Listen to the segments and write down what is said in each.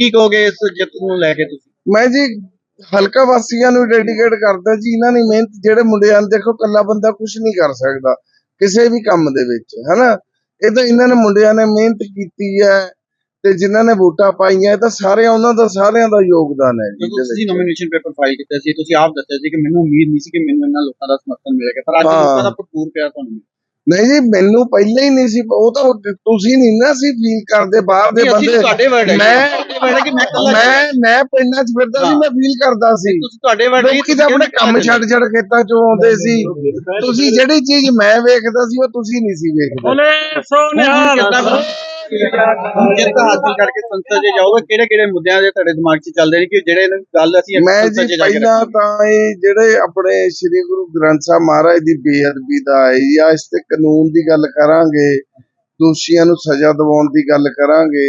ਕੀ ਕਹੋਗੇ ਇਸ ਜਿੱਤ ਨੂੰ ਲੈ ਕੇ ਤੁਸੀਂ ਮੈਂ ਜੀ ਹਲਕਾ ਵਾਸੀਆਂ ਨੂੰ ਡੈਡੀਕੇਟ ਕਰਦਾ ਜੀ ਇਹਨਾਂ ਨੇ ਮਿਹਨਤ ਜਿਹੜੇ ਮੁੰਡਿਆਂ ਨੇ ਦੇਖੋ ਕੱਲਾ ਬੰਦਾ ਕੁਝ ਨਹੀਂ ਕਰ ਸਕਦਾ ਕਿਸੇ ਵੀ ਕੰਮ ਦੇ ਵਿੱਚ ਹਨਾ ਇਹ ਤਾਂ ਇਹਨਾਂ ਨੇ ਮੁੰਡਿਆਂ ਨੇ ਮਿਹਨਤ ਕੀਤੀ ਹੈ ਤੇ ਜਿਨ੍ਹਾਂ ਨੇ ਵੋਟਾਂ ਪਾਈਆਂ ਇਹ ਤਾਂ ਸਾਰੇ ਉਹਨਾਂ ਦਾ ਸਾਰਿਆਂ ਦਾ ਯੋਗਦਾਨ ਹੈ ਜੀ ਜਦੋਂ ਤੁਸੀਂ। ਨੋਮੀਨੇਸ਼ਨ ਪੇਪਰ ਫਾਈਲ ਕੀਤਾ ਸੀ ਤੁਸੀਂ ਆਪ ਦੱਸਿਆ ਸੀ ਕਿ ਮੈਨੂੰ ਉਮੀਦ ਨਹੀਂ ਸੀ ਕਿ ਮੈਨੂੰ ਇਹਨਾਂ ਲੋਕਾਂ ਦਾ ਸਮਰਥਨ ਮਿਲੇਗਾ ਪਰ ਅੱਜ। ਲੋਕਾਂ ਦਾ ਭਰਪੂਰ ਪਿਆਰ ਤੁਹਾਨੂੰ ਮਿਲਿਆ। ਨਹੀਂ ਜੀ ਮੈਨੂੰ ਪਹਿਲਾਂ ਹੀ ਨਹੀਂ ਸੀ ਉਹ ਤਾਂ ਤੁਸੀਂ ਨਹੀਂ ਨਾ ਸੀ ਫੀਲ ਕਰਦੇ ਬਾਹਰ ਦੇ ਬੰਦੇ। ਤੁਹਾਡੇ ਵਰਡ ਹੈ ਮੈਂ- ਕਿ ਮੈਂ ਮੈਂ ਮੈਂ ਪਿੰਡਾਂ 'ਚ ਫਿਰਦਾ ਸੀ। ਮੈਂ ਫੀਲ ਕਰਦਾ ਸੀ। ਤੁਸੀਂ ਤੁਹਾਡੇ ਵਰਡ ਲੋਕੀ ਤਾਂ ਆਪਣੇ ਕੰਮ ਛੱਡ ਛੱਡ ਖੇਤਾਂ 'ਚੋਂ ਆਉਂਦੇ ਸੀ। ਤੁਸੀਂ ਜਿਹੜੀ ਚੀਜ਼ ਮੈਂ ਵੇਖਦਾ ਸੀ ਉਹ ਤੁਸੀਂ ਨਹੀਂ ਸੀ ਵੇਖਦੇ। ਬੋਲੇ ਜਿੱਤ ਹਾਸਲ ਕਰਕੇ ਸੰਸਦ 'ਚ ਜਾਓਗੇ? ਕਿਹੜੇ ਕਿਹੜੇ ਮੁੱਦਿਆਂ ਦੇ ਤੁਹਾਡੇ ਦਿਮਾਗ 'ਚ ਚੱਲਦੇ ਨੇ? ਕਿ ਜਿਹੜੇ ਨੂੰ ਗੱਲ ਅਸੀਂ ਮੈਂ ਜੀ ਪਹਿਲਾਂ ਤਾਂ ਇਹ ਜਿਹੜੇ ਆਪਣੇ ਸ੍ਰੀ ਗੁਰੂ ਗ੍ਰੰਥ ਸਾਹਿਬ ਮਹਾਰਾਜ ਦੀ ਬੇਅਦਬੀ ਦਾ ਹੈ ਜਾਂ ਇਸ ਤੇ ਕਾਨੂੰਨ ਦੀ ਗੱਲ ਕਰਾਂਗੇ ਦੋਸ਼ੀਆਂ ਨੂੰ ਸਜ਼ਾ ਦਿਵਾਉਣ ਦੀ ਗੱਲ ਕਰਾਂਗੇ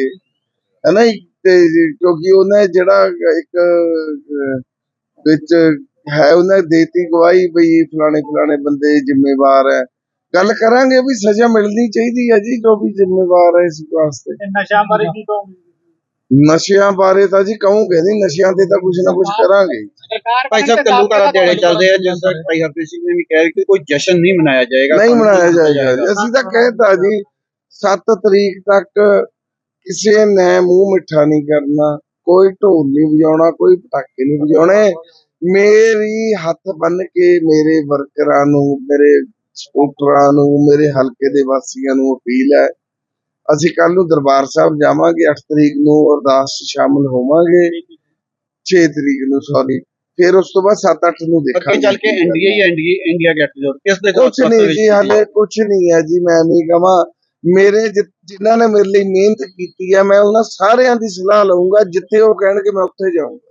ਹੈਨਾ? ਤੇ ਕਿਉਂਕਿ ਉਹਨੇ ਜਿਹੜਾ ਇੱਕ ਵਿੱਚ ਹੈ ਉਹਨੇ ਦੇਤੀ ਗਵਾਹੀ ਬਈ ਫਲਾਣੇ ਫਲਾਣੇ ਬੰਦੇ ਜ਼ਿੰਮੇਵਾਰ ਹੈ। ਗੱਲ ਕਰਾਂਗੇ ਵੀ ਸਜ਼ਾ ਮਿਲਣੀ ਚਾਹੀਦੀ ਹੈ ਜੀ ਜੋ ਵੀ ਜ਼ਿੰਮੇਵਾਰ ਹੈ ਇਸ ਵਾਸਤੇ। ਨਸ਼ਾ ਬਾਰੇ ਕੀ ਕਹੋਗੇ? ਨਸ਼ਿਆਂ ਬਾਰੇ ਤਾਂ ਜੀ ਕਹੂੰਗੇ ਨਹੀਂ ਨਸ਼ਿਆਂ ਤੇ ਤਾਂ ਕੁਝ ਨਾ ਕੁਝ ਕਰਾਂਗੇ। ਭਾਈ ਸਾਹਿਬ ਕੱਲੂ ਘਰਾਂ ਦਿਹਾੜੇ ਚੱਲਦੇ ਆ ਜਿਸ ਤਰ੍ਹਾਂ ਭਾਈ ਹਰਪ੍ਰੀਤ ਸਿੰਘ ਨੇ ਵੀ ਕਿਹਾ ਕਿ ਕੋਈ ਜਸ਼ਨ ਨਹੀਂ ਮਨਾਇਆ ਜਾਏਗਾ। ਨਹੀਂ ਮਨਾਇਆ ਜਾਏਗਾ। ਅਸੀਂ ਤਾਂ ਕਹਿਤਾ ਜੀ 7 ਤਰੀਕ ਤੱਕ ਕਿਸੇ ਨੇ ਮੂੰਹ ਮਿੱਠਾ ਨਹੀਂ ਕਰਨਾ ਕੋਈ ਢੋਲ ਨਹੀਂ ਵਜਾਉਣਾ ਕੋਈ ਪਟਾਕੇ ਨਹੀਂ ਵਜਾਉਣੇ। ਮੇਰੀ ਹੱਥ ਬੰਨ ਕੇ ਮੇਰੇ ਵਰਕਰਾਂ ਨੂੰ ਮੇਰੇ ਸਪੋਰਟਰਾਂ ਨੂੰ ਮੇਰੇ ਹਲਕੇ ਦੇ ਵਾਸੀਆਂ ਨੂੰ ਅਪੀਲ ਹੈ ਅਸੀਂ ਕੱਲ ਨੂੰ ਦਰਬਾਰ ਸਾਹਿਬ ਜਾਵਾਂਗੇ 8 ਤਰੀਕ ਨੂੰ ਅਰਦਾਸ 'ਚ ਸ਼ਾਮਲ ਹੋਵਾਂਗੇ 6 ਤਰੀਕ ਨੂੰ ਸੌਰੀ ਫਿਰ ਉਸ ਤੋਂ ਬਾਅਦ 7-8 ਨੂੰ ਅੱਗੇ ਦੇਖਾਂਗੇ ਚੱਲ ਕੇ ਇੰਡੀਆ ਹੀ ਇੰਡੀਆ ਇੰਡੀਆ ਗੈਟ ਜੋਰ ਕਿਸ ਦੇ ਕੁਛ ਨਹੀਂ ਜੀ ਹਾਲੇ ਕੁਛ ਨਹੀਂ ਹੈ ਜੀ ਮੈਂ ਨਹੀਂ ਕਹਾਂ। ਮੇਰੇ ਜਿਨ੍ਹਾਂ ਨੇ ਮੇਰੇ ਲਈ ਮਿਹਨਤ ਕੀਤੀ ਹੈ ਮੈਂ ਉਹਨਾਂ ਸਾਰਿਆਂ ਦੀ ਸਲਾਹ ਲਵਾਂਗਾ ਜਿੱਥੇ ਉਹ ਕਹਿਣਗੇ ਮੈਂ ਉੱਥੇ ਜਾਊਂਗਾ।